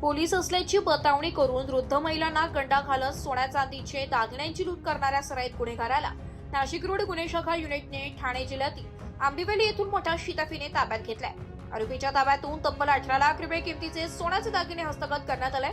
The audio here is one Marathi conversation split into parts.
पोलीस असल्याची बतावणी करून वृद्ध महिलांना गंडा घालत सोन्या चांदीचे दागिन्यांची लूट करणाऱ्या सराईत गुन्हेगाराला नाशिक रोड गुन्हे शाखा युनिटने ठाणे जिल्ह्यातील आंबिवली येथून मोठ्या शिताफीने ताब्यात घेतलाय. आरोपीच्या ताब्यातून तब्बल अठरा लाख रुपये किमतीचे सोन्याचे दागिने हस्तगत करण्यात आले.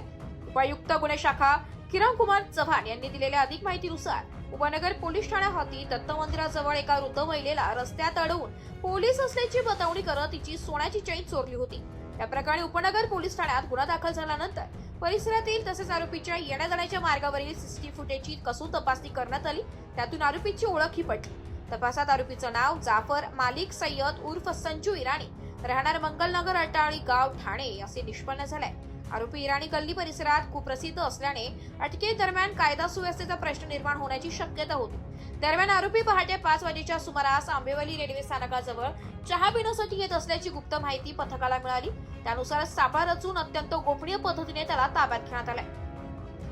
उपायुक्त गुन्हे शाखा किरण कुमार चव्हाण यांनी दिलेल्या अधिक माहितीनुसार उपनगर पोलीस ठाण्या हाती दत्त मंदिराजवळ एका वृद्ध महिलेला रस्त्यात अडवून पोलीस असल्याची बतावणी करत तिची सोन्याची चैन चोरली होती. या प्रकरणी उपनगर पोलीस ठाण्यात गुन्हा दाखल झाल्यानंतर परिसरातील तसेच आरोपीच्या येण्या जाण्याच्या मार्गावरील सीसीटीव्ही फुटेजची कसून तपासणी करण्यात आली. त्यातून आरोपीची ओळख ही पटली. तपासात आरोपीचं नाव जाफर मालिक सय्यद उर्फ संजू इराणी. राहणार मंगलनगर अटाळी गाव ठाणे असे निष्पन्न झाले आरोपी इराणी गल्ली परिसरात कुप्रसिद्ध असल्याने अटकेदरम्यान कायदा सुव्यवस्थेचा प्रश्न निर्माण होण्याची शक्यता होती. दरम्यान आरोपी पहाटे पाच वाजेच्या सुमारास आंबेवली रेल्वे स्थानकाजवळ चहा पिण्यासाठी येत असल्याची गुप्त माहिती पथकाला मिळाली. त्यानुसार सापळा रचून अत्यंत गोपनीय पद्धतीने त्याला ताब्यात घेण्यात आलाय.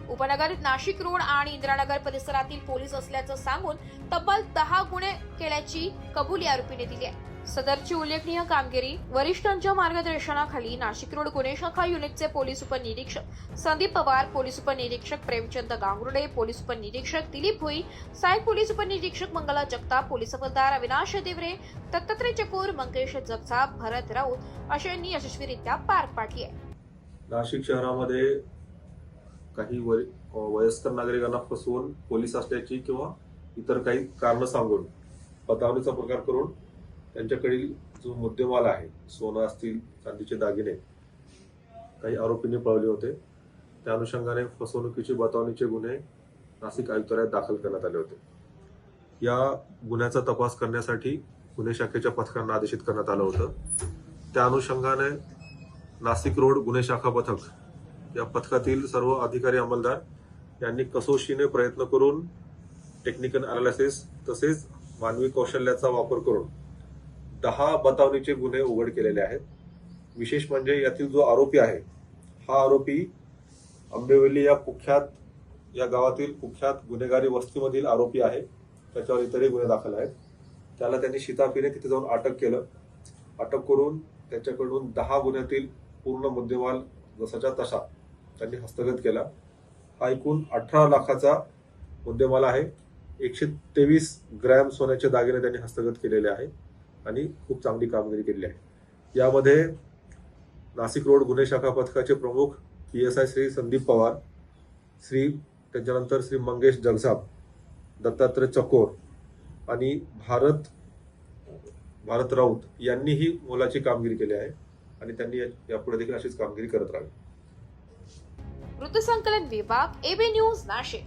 उपनगर नाशिक रोड आणि इंदिरानगर परिसरातील पोलीस असल्याचं सांगून तब्बल दहा गुन्हे केल्याची कबुली आरोपीने दिली आहे. सदरची उल्लेखनीय कामगिरी वरिष्ठांच्या मार्गदर्शनाखाली नाशिक रोड गुन्हे शाखा युनिटचे पोलीस उपनिरीक्षक संदीप पवार पोलीस उपनिरीक्षक प्रेमचंद गांगुर्डे पोलीस उपनिरीक्षक दिलीप भोई सहाय्यक पोलीस उपनिरीक्षक मंगला जगताप पोलीस हवालदार अविनाश देवरे दत्तात्रय चकोर मंगेश जगताप भरत राऊत अशा यांनी यशस्वीरित्या पार पाडली आहे. नाशिक शहरामध्ये काही वयस्कर नागरिकांना फसवून पोलीस असल्याची किंवा इतर काही कारण सांगून बतावणीचा प्रकार करून त्यांच्याकडील जो मुद्देमाल आहे सोनं असतील चांदीचे दागिने काही आरोपींनी पळवले होते. त्या अनुषंगाने फसवणुकीचे बतावणीचे गुन्हे नाशिक आयुक्तालयात दाखल करण्यात आले होते. या गुन्ह्याचा तपास करण्यासाठी गुन्हे शाखेच्या पथकांना आदेशित करण्यात आलं होतं. त्या अनुषंगाने नाशिक रोड गुन्हे शाखा पथक या पथकातील सर्व अधिकारी अंमलदार यांनी कसोशीने प्रयत्न करून टेक्निकल अनालिसिस तसेच मानवी कौशल्याचा वापर करून दहा बतावणीचे गुन्हे उघड केलेले आहेत. विशेष म्हणजे यातील जो आरोपी आहे हा आरोपी आंबेवली या कुख्यात या गावातील कुख्यात गुन्हेगारी वस्तीमधील आरोपी आहे. त्याच्यावर इतरही गुन्हे दाखल आहेत. त्याला त्यांनी शिताफीने तिथे जाऊन अटक केलं. अटक करून त्याच्याकडून दहा गुन्ह्यातील पूर्ण मुद्देमाल जसाच्या तसा त्यांनी हस्तगत केला. हा एकूण अठरा लाखाचा मुद्देमाल आहे. एकशे तेवीस ग्रॅम सोन्याचे दागिने त्यांनी हस्तगत केलेले आहे आणि खूप चांगली कामगिरी केली आहे. यामध्ये नाशिक रोड गुन्हे शाखा पथकाचे प्रमुख P S I Shri Sandeep Pawar Shri त्याच्यानंतर श्री मंगेश जगसाप दत्तात्रय चकोर आणि भारत भारत राऊत यांनीही मोलाची कामगिरी केली आहे आणि त्यांनी यापुढे देखील अशीच कामगिरी करत राहावी. ऋतुसंकलन विभाग एबी न्यूज नाशिक.